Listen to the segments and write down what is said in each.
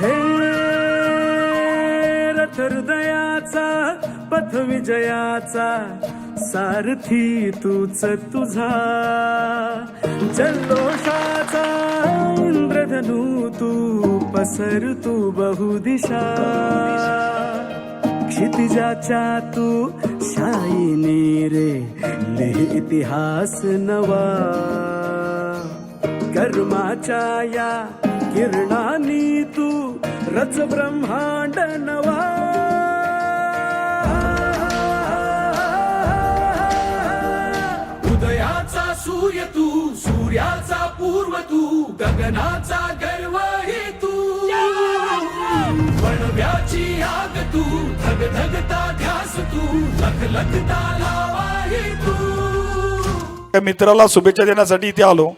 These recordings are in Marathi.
हे रथ हृदयाचा पथ विजयाचा सारथी तूच तुझा. जल्लोषाचा इंद्रधनु तू पसर तू बहुदिशा. क्षितिजाच्या तू शाईने रे लिह इतिहास नवा. कर्माच्या या किरणानी रच ब्रह्मांड नवा उदयाचा सूर्य तू सूर्याचा पूर्व तू गगनाचा गर्व हे तू वणव्याची आग तू धग धगता ध्यास तू लख लखता लावा हे तू त्या मित्राला शुभेच्छा देण्यासाठी इथे आलो.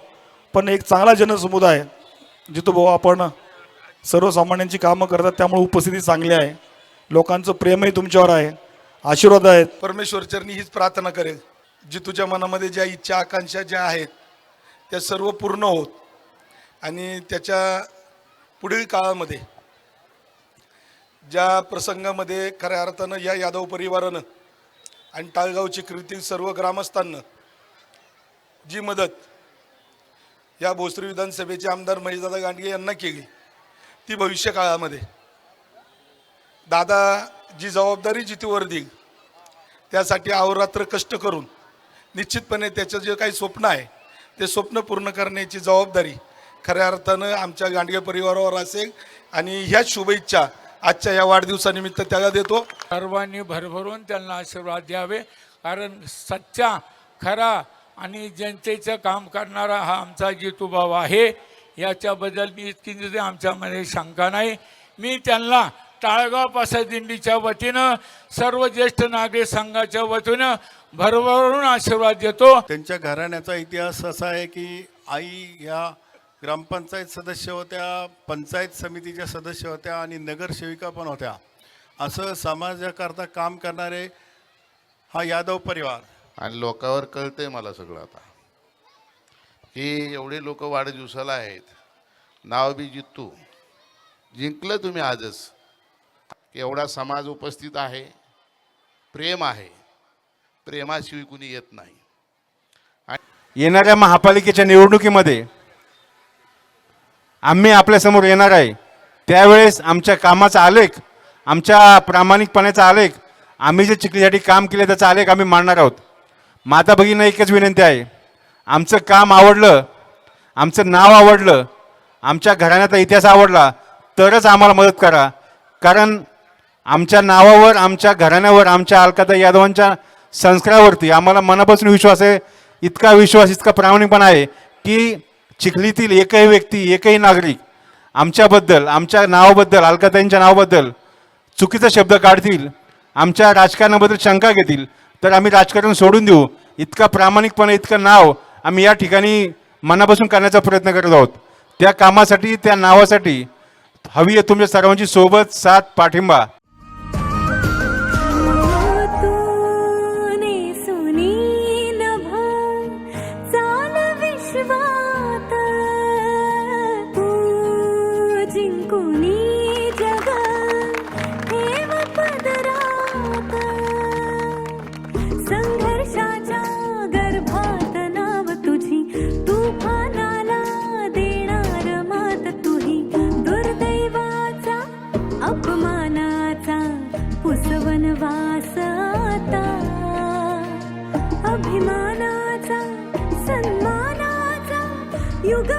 पण एक चांगला जनसमुदाय जिथं भाऊ आपण सर्वसामान्यांची कामं करतात त्यामुळे उपस्थिती चांगली आहे. लोकांचं प्रेमही तुमच्यावर आहे. आशीर्वाद आहेत. परमेश्वर चरणी हीच प्रार्थना करेल. जी तुझ्या मनामध्ये ज्या इच्छा आकांक्षा ज्या आहेत त्या सर्व पूर्ण होत. आणि त्याच्या पुढील काळामध्ये ज्या प्रसंगामध्ये खऱ्या अर्थानं या यादव परिवारानं आणि टाळगावची कृती सर्व ग्रामस्थांना जी मदत या भोसरी विधानसभेचे आमदार महेशदादा गांडगे यांना केली. ती भविष्य काळामध्ये दादा जी जबाबदारी जिथेवर देईल त्यासाठी अहोरात्र कष्ट करून निश्चितपणे त्याचं जे काही स्वप्न आहे ते स्वप्न पूर्ण करण्याची जबाबदारी खऱ्या अर्थानं आमच्या गांडगे परिवारावर असेल आणि ह्या शुभेच्छा आजच्या या वाढदिवसानिमित्त त्याला देतो. सर्वांनी भरभरून त्यांना आशीर्वाद द्यावे कारण सच्चा खरा आणि जनतेचं काम करणारा हा आमचा जितूभाव आहे. याच्याबद्दल मी इतकी आमच्यामध्ये शंका नाही. मी त्यांना टाळगाव पासादिंडीच्या वतीनं सर्व ज्येष्ठ नागरिक संघाच्या वतीनं भरभरून आशीर्वाद देतो. त्यांच्या घराण्याचा इतिहास असा आहे की आई ह्या ग्रामपंचायत सदस्य होत्या पंचायत समितीच्या सदस्य होत्या आणि नगरसेविका पण होत्या. असं समाजाकरता काम करणारे हा यादव परिवार. आणि लोकांवर कळतंय मला सगळं आता. की एवढे लोक वाढदिवसाला आहेत. नाव बी जितू. जिंकलं तुम्ही आजच. एवढा समाज उपस्थित आहे. प्रेम आहे. प्रेमाशिवाय कुणी येत नाही. येणाऱ्या महापालिकेच्या निवडणुकीमध्ये आम्ही आपल्यासमोर येणार आहे. त्यावेळेस आमच्या कामाचा आलेख आमच्या प्रामाणिकपणाचा आलेख आम्ही जे चिखलीसाठी काम केले त्याचा आलेख आम्ही मांडणार आहोत. माता भगिनींना एकच विनंती आहे. आमचं काम आवडलं आमचं नाव आवडलं आमच्या घराण्याचा इतिहास आवडला तरच आम्हाला मदत करा. कारण आमच्या नावावर आमच्या घराण्यावर आमच्या अलकाता यादवांच्या संस्कारावरती आम्हाला मनापासून विश्वास आहे इतका विश्वास इतका प्रामाणिकपणा आहे की चिखलीतील एकही व्यक्ती एकही नागरिक आमच्याबद्दल आमच्या नावाबद्दल अलकाताईंच्या नावाबद्दल चुकीचा शब्द काढतील आमच्या राजकारणाबद्दल शंका घेतील तर आम्ही राजकारण सोडून देऊ. इतका प्रामाणिकपणे इतकं नाव आम्ही या ठिकाणी मनापासून करण्याचा प्रयत्न करत आहोत. त्या कामासाठी त्या नावासाठी हवी आहे तुमच्या सर्वांची सोबत साथ पाठिंबा. वासता अभिमानाचा सन्मानाचा युग